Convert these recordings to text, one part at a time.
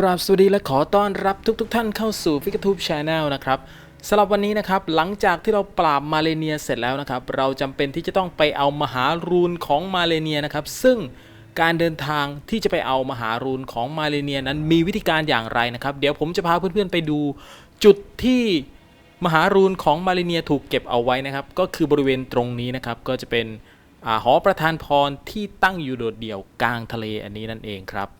กราบสวัสดีและขอต้อนรับทุกๆทท่านเข้าสู่ฟิกทูบชาแนลนะครับสำหรับวันนี้นะครับหลังจากที่เราปราบมาเลเนียเสร็จแล้วนะครับ เราจำเป็นที่จะต้องไปเอามหารูนของมาเลเนียนะครับ ซึ่งการเดินทางที่จะไปเอามหารูนของมาเลเนียนั้นมีวิธีการอย่างไรนะครับ เดี๋ยวผมจะพาเพื่อนๆไปดูจุดที่มหารูนของมาเลเนียถูกเก็บเอาไว้นะครับ ก็คือบริเวณตรงนี้นะครับ ก็จะเป็นอหอประธานพรที่ตั้งอยู่โดดเดี่ยวกลางทะเลอันนี้นั่นเองครับ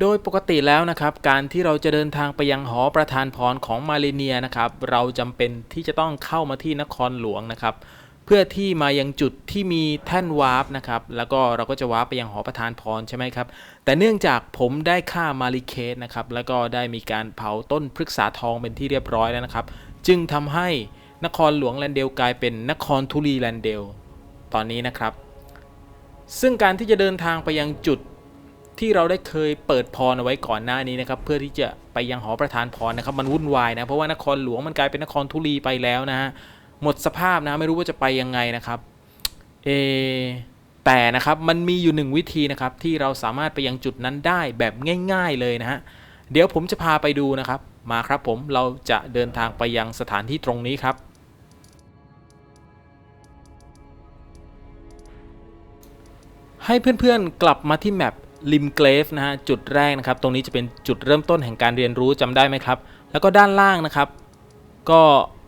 โดยปกติแล้วนะครับ การที่เราจะเดินทางไปยังหอประธานพรของมาเลเนียนะครับ เราจำเป็นที่จะต้องเข้ามาที่นครหลวงนะครับ เพื่อที่มายังจุดที่มีแท่นวาร์ปนะครับ แล้วก็เราก็จะวาร์ปไปยังหอประธานพรใช่ไหมครับ แต่เนื่องจากผมได้ฆ่ามาริเคสนะครับ แล้วก็ได้มีการเผาต้นพฤกษาทองเป็นที่เรียบร้อยแล้วนะครับ จึงทำให้นครหลวงแลนเดลกลายเป็นนครทุลีแลนเดล ตอนนี้นะครับ ซึ่งการที่จะเดินทางไปยังจุด ที่เราได้เคยเปิดพรเอาไว้ก่อนหน้านี้นะครับเพื่อที่จะไปยังหอประธานพรนะครับมันวุ่นวายนะเพราะว่านครหลวงมันกลายเป็นนครทุลีไปแล้วนะฮะหมดสภาพนะไม่รู้ว่าจะไปยังไงนะครับเออแต่นะครับมันมีอยู่หนึ่งวิธีนะครับที่เราสามารถไปยังจุดนั้นได้แบบง่าย ๆเลยนะฮะเดี๋ยวผมจะพาไปดูนะครับมาครับผมเราจะเดินทางไปยังสถานที่ตรงนี้ครับให้เพื่อนๆกลับมาที่แมป ริมเกรฟนะฮะจุดแรกนะครับ ตรงนี้จะเป็นจุดเริ่มต้นแห่งการเรียนรู้จำได้ไหมครับ แล้วก็ด้านล่างนะครับ ก็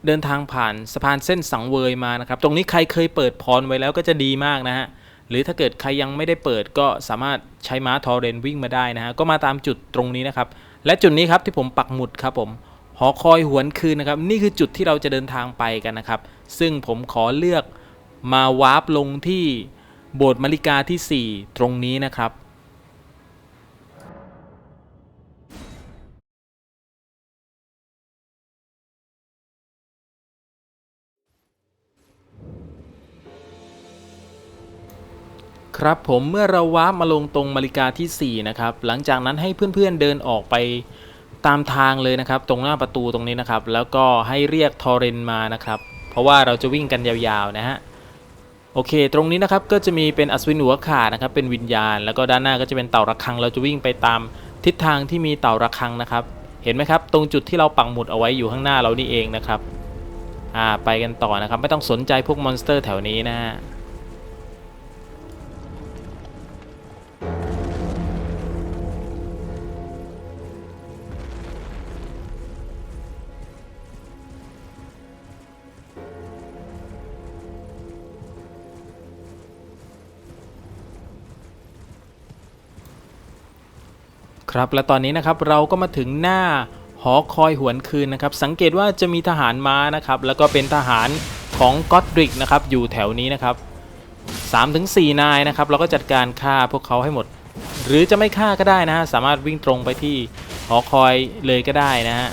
เดินทางผ่านสะพานเส้นสังเวยมานะครับ ตรงนี้ใครเคยเปิดพรไว้แล้วก็จะดีมากนะฮะหรือถ้าเกิดใครยังไม่ได้เปิดก็สามารถใช้ม้าทอเรนวิ่งมาได้นะฮะก็มาตามจุดตรงนี้นะครับ และจุดนี้ครับที่ผมปักหมุดครับผมหอคอยหวนคืนนะครับ นี่คือจุดที่เราจะเดินทางไปกันนะครับ ซึ่งผมขอเลือกมาวาร์ปลงที่โบสถ์มาริกาที่ 4 ตรงนี้นะครับ ครับผมเมื่อเราวาร์ปมาลงตรงมาริกาที่ 4 นะครับ หลังจากนั้นให้เพื่อนๆเดินออกไปตามทางเลยนะครับ ตรงหน้าประตูตรงนี้นะครับ แล้วก็ให้เรียกทอเรนมานะครับ เพราะว่าเราจะวิ่งกันยาวๆนะฮะโอเค ตรงนี้นะครับก็จะมีเป็นอัศวินหัวขาดนะครับเป็นวิญญาณ แล้วก็ด้านหน้าก็จะเป็นเต่าระฆัง เราจะวิ่งไปตามทิศทางที่มีเต่าระฆังนะครับ เห็นไหมครับ ตรงจุดที่เราปักหมุดเอาไว้อยู่ข้างหน้าเรานี่เองนะครับอ่าไปกันต่อนะครับ ไม่ต้องสนใจพวกมอนสเตอร์แถวนี้นะฮะ ครับและตอนนี้นะครับเราก็มาถึงหน้าหอคอยหวนคืนนะครับ สังเกตว่าจะมีทหารม้านะครับ แล้วก็เป็นทหารของก็อดริกนะครับอยู่แถวนี้นะครับ3-4 นายนะครับ เราก็จัดการฆ่าพวกเขาให้หมด หรือจะไม่ฆ่าก็ได้นะฮะสามารถวิ่งตรงไปที่หอคอยเลยก็ได้นะฮะ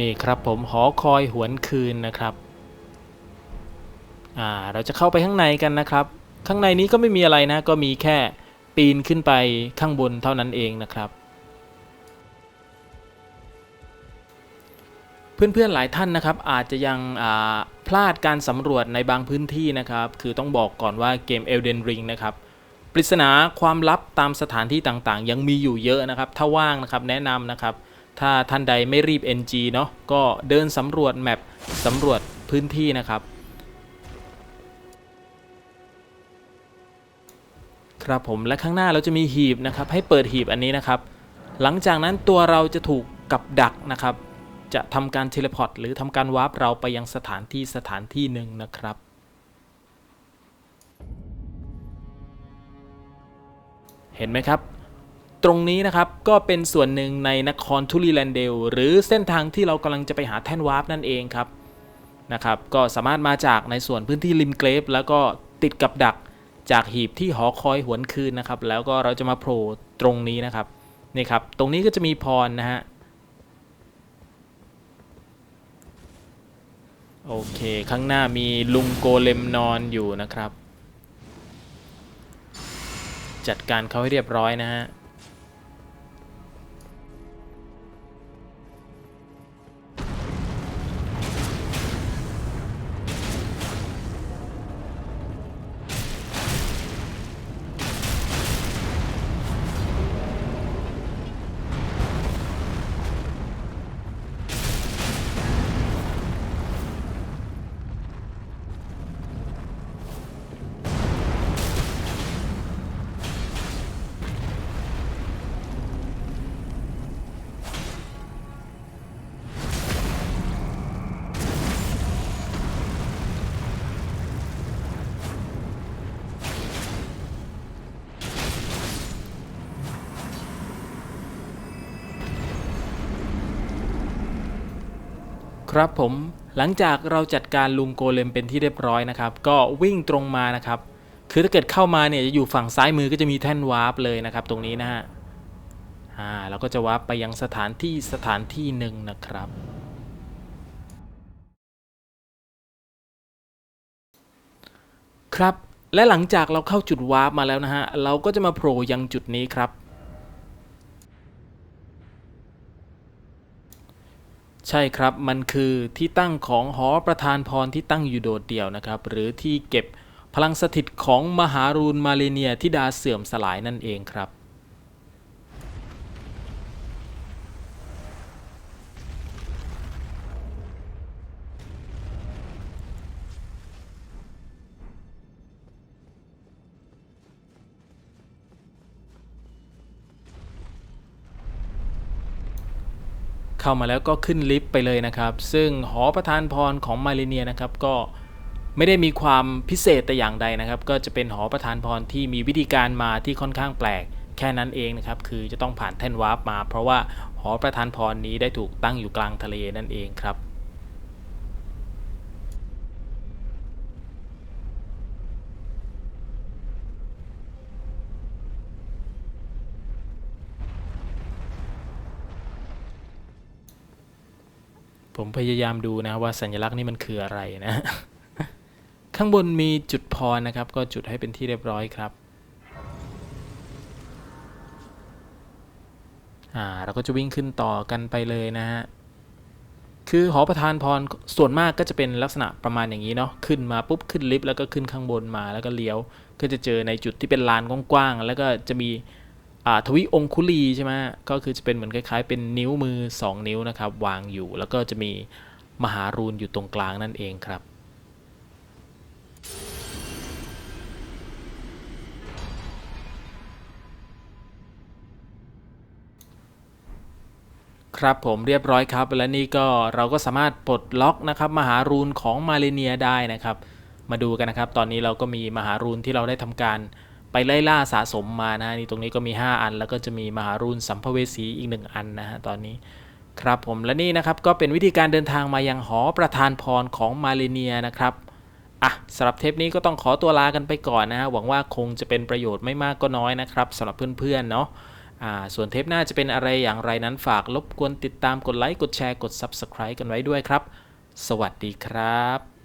นี่ครับผมหอคอยหวนคืนนะครับอ่าเราจะเข้าไปข้างในกันนะครับ ข้างในนี้ก็ไม่มีอะไรนะ ก็มีแค่ปีนขึ้นไปข้างบนเท่านั้นเองนะครับ เพื่อนๆหลายท่านนะครับ อาจจะยังอ่าพลาดการสำรวจในบางพื้นที่นะครับ คือต้องบอกก่อนว่าเกม Elden Ring นะครับปริศนาความลับตามสถานที่ต่างๆ ยังมีอยู่เยอะนะครับ ถ้าว่างนะครับแนะนำนะครับ ถ้าท่านใดไม่รีบ NG เนาะก็เดินสำรวจแมปสำรวจพื้นที่นะครับ ครับผมและข้างหน้าเราจะมีหีบนะครับ ให้เปิดหีบอันนี้นะครับ หลังจากนั้นตัวเราจะถูกกับดักนะครับ จะทำการเทเลพอร์ตหรือทำการวาร์ปเราไปยังสถานที่สถานที่หนึ่งนะครับเห็นไหมครับ ตรงนี้นะครับก็เป็นส่วนหนึ่งในนครทุลีแลนเดล หรือเส้นทางที่เรากำลังจะไปหาแท่นวาร์ปนั่นเองครับนะครับก็สามารถมาจากในส่วนพื้นที่ริมเกรฟแล้วก็ติดกับดักจากหีบที่หอคอยหวนคืนนะครับ แล้วก็เราจะมาโผล่ตรงนี้นะครับนี่ครับ ตรงนี้ก็จะมีพรนะฮะโอเค ข้างหน้ามีลุงโกเลมนอนอยู่นะครับ จัดการเขาให้เรียบร้อยนะฮะ ครับผมหลังจากเราจัดการลุงโกเลมเป็นที่เรียบร้อยนะครับ ก็วิ่งตรงมานะครับ คือถ้าเกิดเข้ามาเนี่ยจะอยู่ฝั่งซ้ายมือก็จะมีแท่นวาร์ปเลยนะครับ ตรงนี้นะฮะอ่าเราก็จะวาร์ปไปยังสถานที่สถานที่หนึ่งนะครับ ครับและหลังจากเราเข้าจุดวาร์ปมาแล้วนะฮะเราก็จะมาโผล่ยังจุดนี้ครับ ใช่ครับมันคือที่ตั้งของหอประธานพรที่ตั้งอยู่โดดเดี่ยวนะครับ หรือที่เก็บพลังสถิตของมหารูนมาเลเนียที่ดาเสื่อมสลายนั่นเองครับ เข้ามาแล้วก็ขึ้นลิฟต์ไปเลยนะครับ ซึ่งหอประธานพรของมาเลเนียนะครับก็ไม่ได้มีความพิเศษแต่อย่างใดนะครับ ก็จะเป็นหอประธานพรที่มีวิธีการมาที่ค่อนข้างแปลกแค่นั้นเองนะครับ คือจะต้องผ่านแท่นวาร์ปมา เพราะว่าหอประธานพรนี้ได้ถูกตั้งอยู่กลางทะเลนั่นเองครับ ผมพยายามดูนะว่าสัญลักษณ์นี่มันคืออะไรนะ ข้างบนมีจุดพรนะครับ ก็จุดให้เป็นที่เรียบร้อยครับอ่าเราก็จะวิ่งขึ้นต่อกันไปเลยนะฮะคือหอประธานพรส่วนมากก็จะเป็นลักษณะประมาณอย่างนี้เนาะขึ้นมาปุ๊บขึ้นลิฟต์แล้วก็ขึ้นข้างบนมาแล้วก็เลี้ยว ก็จะเจอในจุดที่เป็นลานกว้างๆแล้วก็จะมี ทวิองคุลีใช่ไหมก็คือจะเป็นเหมือนคล้ายๆ เป็นนิ้วมือ 2 นิ้วนะครับ วางอยู่ แล้วก็จะมีมหารูนอยู่ตรงกลางนั่นเองครับครับผมเรียบร้อยครับ และนี่ก็เราก็สามารถปลดล็อกนะครับมหารูนของมาเลเนียได้นะครับ มาดูกันนะครับ ตอนนี้เราก็มีมหารูนที่เราได้ทำการ ไปไล่ล่าสะสมมานะฮะนี่ตรงนี้ก็มี 5 อัน แล้วก็จะมีมหารูนสัมภเวสีอีก 1 อันนะฮะตอนนี้ครับผมและนี่นะครับก็เป็นวิธีการเดินทางมายังหอประธานพรของมาเลเนียนะครับอะสำหรับเทปนี้ก็ต้องขอตัวลากันไปก่อนนะฮะหวังว่าคงจะเป็นประโยชน์ไม่มากก็น้อยนะครับสำหรับเพื่อนๆเนาะอ่าส่วนเทปหน้าจะเป็นอะไรอย่างไรนั้นฝากรบกวนติดตามกดไลค์กดแชร์กด Subscribe กันไว้ด้วยครับ สวัสดีครับ